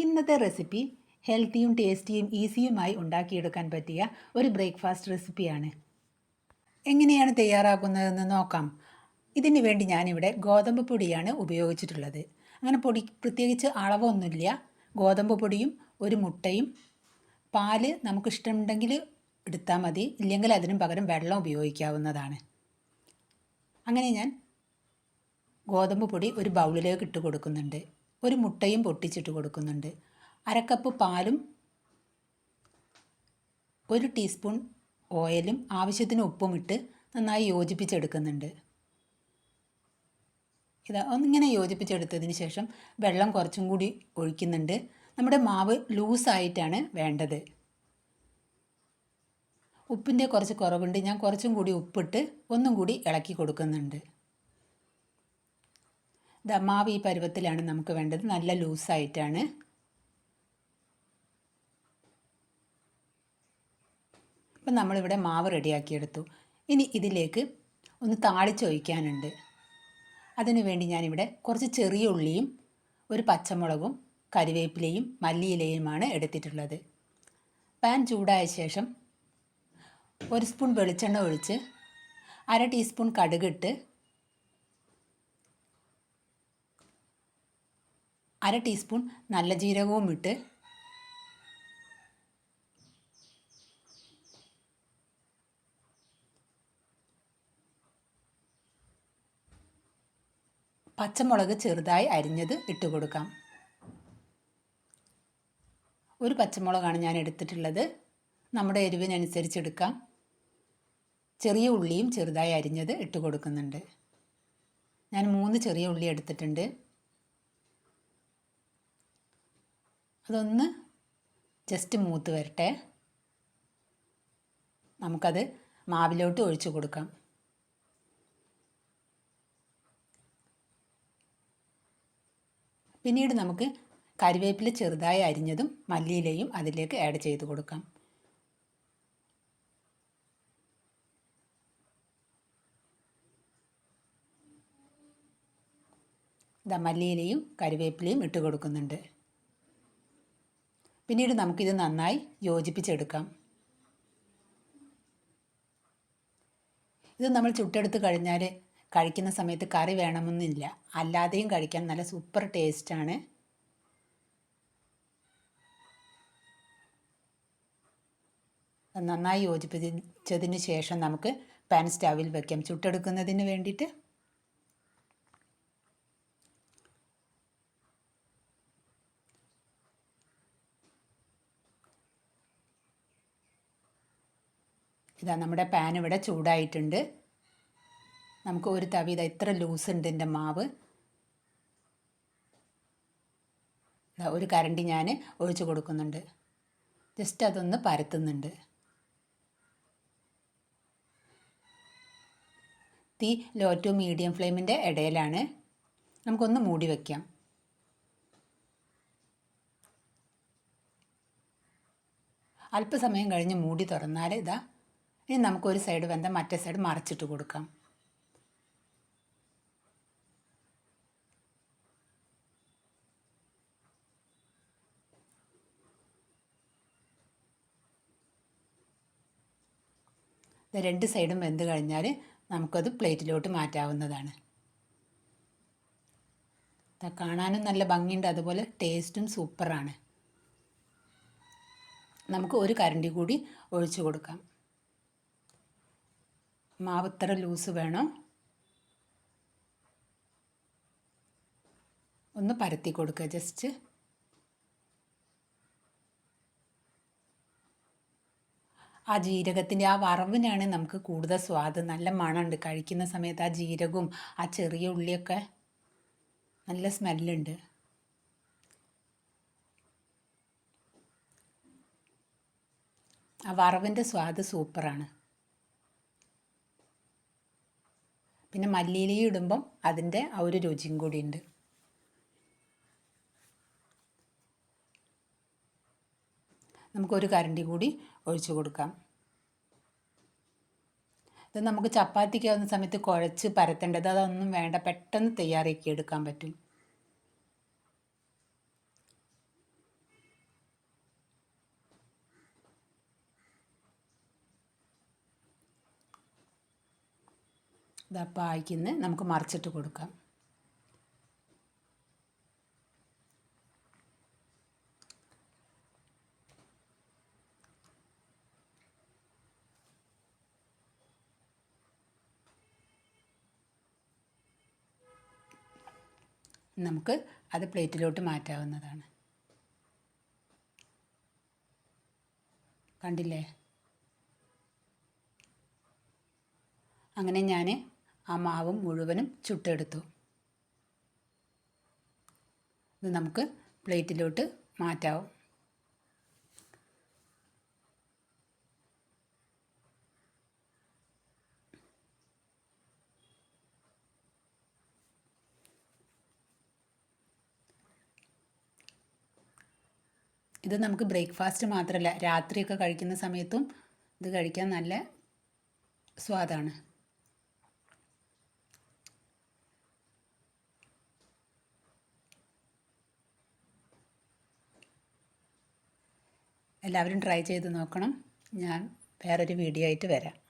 ഇന്നത്തെ റെസിപ്പി ഹെൽത്തിയും ടേസ്റ്റിയും ഈസിയുമായി ഉണ്ടാക്കിയെടുക്കാൻ പറ്റിയ ഒരു ബ്രേക്ക്ഫാസ്റ്റ് റെസിപ്പിയാണ്. എങ്ങനെയാണ് തയ്യാറാക്കുന്നതെന്ന് നോക്കാം. ഇതിന് വേണ്ടി ഞാനിവിടെ ഗോതമ്പ് പൊടിയാണ് ഉപയോഗിച്ചിട്ടുള്ളത്. അങ്ങനെ പൊടി പ്രത്യേകിച്ച് അളവൊന്നുമില്ല. ഗോതമ്പ് പൊടിയും ഒരു മുട്ടയും പാൽ നമുക്കിഷ്ടമുണ്ടെങ്കിൽ എടുത്താൽ മതി. ഇല്ലെങ്കിൽ അതിനും പകരം വെള്ളം ഉപയോഗിക്കാവുന്നതാണ്. അങ്ങനെ ഞാൻ ഗോതമ്പ് പൊടി ഒരു ബൗളിലേക്ക് ഇട്ട് കൊടുക്കുന്നുണ്ട്. ഒരു മുട്ടയും പൊട്ടിച്ചിട്ട് കൊടുക്കുന്നുണ്ട്. അരക്കപ്പ് പാലും ഒരു ടീസ്പൂൺ ഓയിലും ആവശ്യത്തിന് ഉപ്പും ഇട്ട് നന്നായി യോജിപ്പിച്ചെടുക്കുന്നുണ്ട്. ഇത് ഒന്നിങ്ങനെ യോജിപ്പിച്ചെടുത്തതിന് ശേഷം വെള്ളം കുറച്ചും കൂടി ഒഴിക്കുന്നുണ്ട്. നമ്മുടെ മാവ് ലൂസായിട്ടാണ് വേണ്ടത്. ഉപ്പിന്റെ കുറച്ച് കുറവുണ്ട്. ഞാൻ കുറച്ചും കൂടി ഉപ്പിട്ട് ഒന്നും കൂടി ഇളക്കി കൊടുക്കുന്നുണ്ട്. ഇതാ മാവ് ഈ പരുവത്തിലാണ് നമുക്ക് വേണ്ടത്. നല്ല ലൂസായിട്ടാണ്. അപ്പം നമ്മളിവിടെ മാവ് റെഡിയാക്കിയെടുത്തു. ഇനി ഇതിലേക്ക് ഒന്ന് താളിച്ചൊഴിക്കാനുണ്ട്. അതിനു വേണ്ടി ഞാനിവിടെ കുറച്ച് ചെറിയ ഉള്ളിയും ഒരു പച്ചമുളകും കറിവേപ്പിലയും മല്ലിയിലയുമാണ് എടുത്തിട്ടുള്ളത്. പാൻ ചൂടായ ശേഷം ഒരു സ്പൂൺ വെളിച്ചെണ്ണ ഒഴിച്ച് അര ടീസ്പൂൺ കടുകിട്ട് അര ടീസ്പൂൺ നല്ല ജീരകവും ഇട്ട് പച്ചമുളക് ചെറുതായി അരിഞ്ഞത് ഇട്ട് കൊടുക്കാം. ഒരു പച്ചമുളകാണ് ഞാൻ എടുത്തിട്ടുള്ളത്. നമ്മുടെ എരിവിനനുസരിച്ച് എടുക്കാം. ചെറിയ ഉള്ളിയും ചെറുതായി അരിഞ്ഞത് ഇട്ട് കൊടുക്കുന്നുണ്ട്. ഞാൻ മൂന്ന് ചെറിയ ഉള്ളി എടുത്തിട്ടുണ്ട്. അതൊന്ന് ജസ്റ്റ് മൂത്ത് വരട്ടെ. നമുക്കത് മാവിലോട്ട് ഒഴിച്ചു കൊടുക്കാം. പിന്നീട് നമുക്ക് കരിവേപ്പില ചെറുതായി അരിഞ്ഞതും മല്ലിയിലയും അതിലേക്ക് ആഡ് ചെയ്ത് കൊടുക്കാം. ഇതാ മല്ലിയിലയും കരിവേപ്പിലയും ഇട്ട് കൊടുക്കുന്നുണ്ട്. പിന്നീട് നമുക്കിത് നന്നായി യോജിപ്പിച്ചെടുക്കാം. ഇത് നമ്മൾ ചുട്ടെടുത്ത് കഴിഞ്ഞാൽ കഴിക്കുന്ന സമയത്ത് കറി വേണമെന്നില്ല. അല്ലാതെയും കഴിക്കാൻ നല്ല സൂപ്പർ ടേസ്റ്റാണ്. നന്നായി യോജിപ്പിച്ചതിന് ശേഷം നമുക്ക് പാൻ സ്റ്റവിൽ വയ്ക്കാം ചുട്ടെടുക്കുന്നതിന് വേണ്ടിയിട്ട്. ഇതാ നമ്മുടെ പാൻ ഇവിടെ ചൂടായിട്ടുണ്ട്. നമുക്ക് ഒരു തവി ഇതാ ഇത്ര ലൂസ് ഉണ്ട് എന്റെ മാവ്. ഇതാ ഒരു കരണ്ടി ഞാൻ ഒഴിച്ചു കൊടുക്കുന്നുണ്ട്. ജസ്റ്റ് അതൊന്ന് പരത്തുന്നുണ്ട്. തീ ലോ ടു മീഡിയം ഫ്ലെയിമിന്റെ ഇടയിലാണ്. നമുക്കൊന്ന് മൂടി വയ്ക്കാം അല്പസമയം കഴിഞ്ഞ് മൂടി തുറന്നാൽ ഇതാ ഇനി നമുക്കൊരു സൈഡ് വെന്ത മറ്റേ സൈഡ് മറിച്ചിട്ട് കൊടുക്കാം. രണ്ട് സൈഡും വെന്ത് കഴിഞ്ഞാൽ നമുക്കത് പ്ലേറ്റിലോട്ട് മാറ്റാവുന്നതാണ്. കാണാനും നല്ല ഭംഗിയുണ്ട്. അതുപോലെ ടേസ്റ്റും സൂപ്പറാണ് നമുക്ക് ഒരു കരണ്ടി കൂടി ഒഴിച്ചു കൊടുക്കാം. മാവ് ഇത്ര ലൂസ് വേണം. ഒന്ന് പരത്തി കൊടുക്കുക ജസ്റ്റ് ആ ജീരകത്തിന്റെ ആ വറവിനാണ് നമുക്ക് കൂടുതൽ സ്വാദ്. നല്ല മണമുണ്ട്. കഴിക്കുന്ന സമയത്ത് ആ ജീരകവും ആ ചെറിയ ഉള്ളിയൊക്കെ നല്ല സ്മെല്ലുണ്ട്. ആ വറവിന്റെ സ്വാദ് സൂപ്പറാണ്. പിന്നെ മല്ലിയിലയും ഇടുമ്പം അതിന്റെ ആ ഒരു രുചിയും കൂടിയുണ്ട്. നമുക്കൊരു കരണ്ടി കൂടി ഒഴിച്ചു കൊടുക്കാം. ഇത് നമുക്ക് ചപ്പാത്തിക്ക് ആവുന്ന സമയത്ത് കുഴച്ച് പരത്തേണ്ടത് അതൊന്നും വേണ്ട പെട്ടെന്ന് തയ്യാറാക്കി എടുക്കാൻ പറ്റും. ഇതാ പായ്ക്കുന്ന് നമുക്ക് മറിച്ചിട്ട് കൊടുക്കാം. നമുക്ക് അത് പ്ലേറ്റിലോട്ട് മാറ്റാവുന്നതാണ്. കണ്ടില്ലേ? അങ്ങനെ ഞാൻ ആ മാവും മുഴുവനും ചുട്ടെടുത്തു. ഇത് നമുക്ക് പ്ലേറ്റിലോട്ട് മാറ്റാവും. ഇത് നമുക്ക് ബ്രേക്ക്ഫാസ്റ്റ് മാത്രമല്ല രാത്രിയൊക്കെ കഴിക്കുന്ന സമയത്തും ഇത് കഴിക്കാൻ നല്ല സ്വാദാണ്. എല്ലാവരും ട്രൈ ചെയ്ത് നോക്കണം. ഞാൻ വേറൊരു വീഡിയോ ആയിട്ട് വരാം.